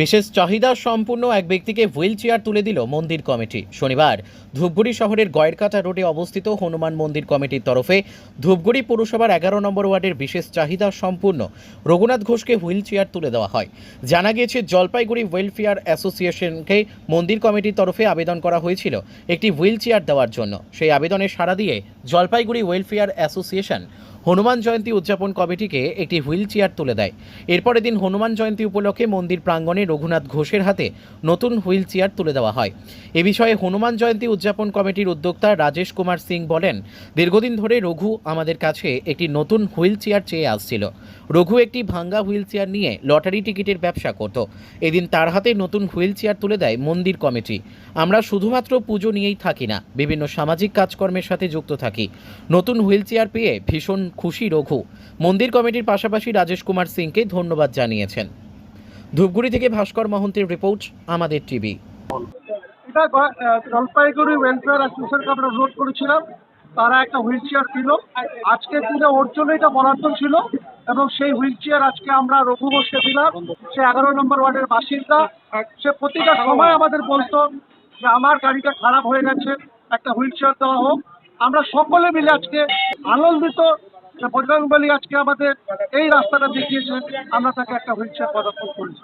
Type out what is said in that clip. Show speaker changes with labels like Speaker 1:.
Speaker 1: বিশেষ চাহিদা সম্পূর্ণ এক ব্যক্তিকে হুইল চেয়ার তুলে দিল মন্দির কমিটি। শনিবার ধূপগুড়ি শহরের গয়েরকাটা রোডে অবস্থিত হনুমান মন্দির কমিটির তরফে ধূপগুড়ি পৌরসভার এগারো নম্বর ওয়ার্ডের বিশেষ চাহিদা সম্পূর্ণ রঘুনাথ ঘোষকে হুইল চেয়ার তুলে দেওয়া হয়। জানা গিয়েছে, জলপাইগুড়ি ওয়েলফেয়ার অ্যাসোসিয়েশনকে মন্দির কমিটির তরফে আবেদন করা হয়েছিল একটি হুইল চেয়ার দেওয়ার জন্য। সেই আবেদনে সাড়া দিয়ে জলপাইগুড়ি ওয়েলফেয়ার অ্যাসোসিয়েশন হনুমান জয়ন্তী উদযাপন কমিটিকে একটি হুইল চেয়ার তুলে দেয়। এরপরের দিন হনুমান জয়ন্তী উপলক্ষে মন্দির প্রাঙ্গণে রঘুনাথ ঘোষের হাতে নতুন হুইল চেয়ার তুলে দেওয়া হয়। এ বিষয়ে হনুমান জয়ন্তী উদযাপন কমিটির উদ্যোক্তা রাজেশ কুমার সিং বলেন, দীর্ঘদিন ধরে রঘু আমাদের কাছে একটি নতুন হুইল চেয়ার চেয়ে আসছিল। রঘু একটি ভাঙ্গা হুইল চেয়ার নিয়ে লটারি টিকিটের ব্যবসা করত। এদিন তার হাতে নতুন হুইল চেয়ার তুলে দেয় মন্দির কমিটি। আমরা শুধুমাত্র পুজো নিয়েই থাকি না, বিভিন্ন সামাজিক কাজকর্মের সাথে যুক্ত থাকি। নতুন হুইল চেয়ার পেয়ে ভীষণ খুশি রঘু। মন্দির কমিটির পাশাপাশি রাজেশ কুমার সিংকে ধন্যবাদ জানিয়েছেন। ধূপগুড়ি থেকে ভাস্কর মহন্তের রিপোর্ট, আমাদের টিভি।
Speaker 2: এটা জলপাইগুড়ি ওয়েলফেয়ার আমরা অনুরোধ করেছিলাম। তারা একটা হুইল চেয়ার দিল আজকের দিনে ওর জন্য এটা বরাদ্দ ছিল এবং সেই হুইল চেয়ার আজকে আমরা রঘু বসে দিলাম। সে এগারো নম্বর ওয়ার্ডের বাসিন্দা। সে প্রতিটা সময় আমাদের বলতো যে আমার গাড়িটা খারাপ হয়ে গেছে, একটা হুইল চেয়ার দেওয়া হোক। আমরা সকলে মিলে আজকে আনন্দিত বজরংবলী আজকে আমাদের এই রাস্তাটা দেখিয়েছে আমরা তাকে একটা হুইল চেয়ার পদক্ষেপ করেছি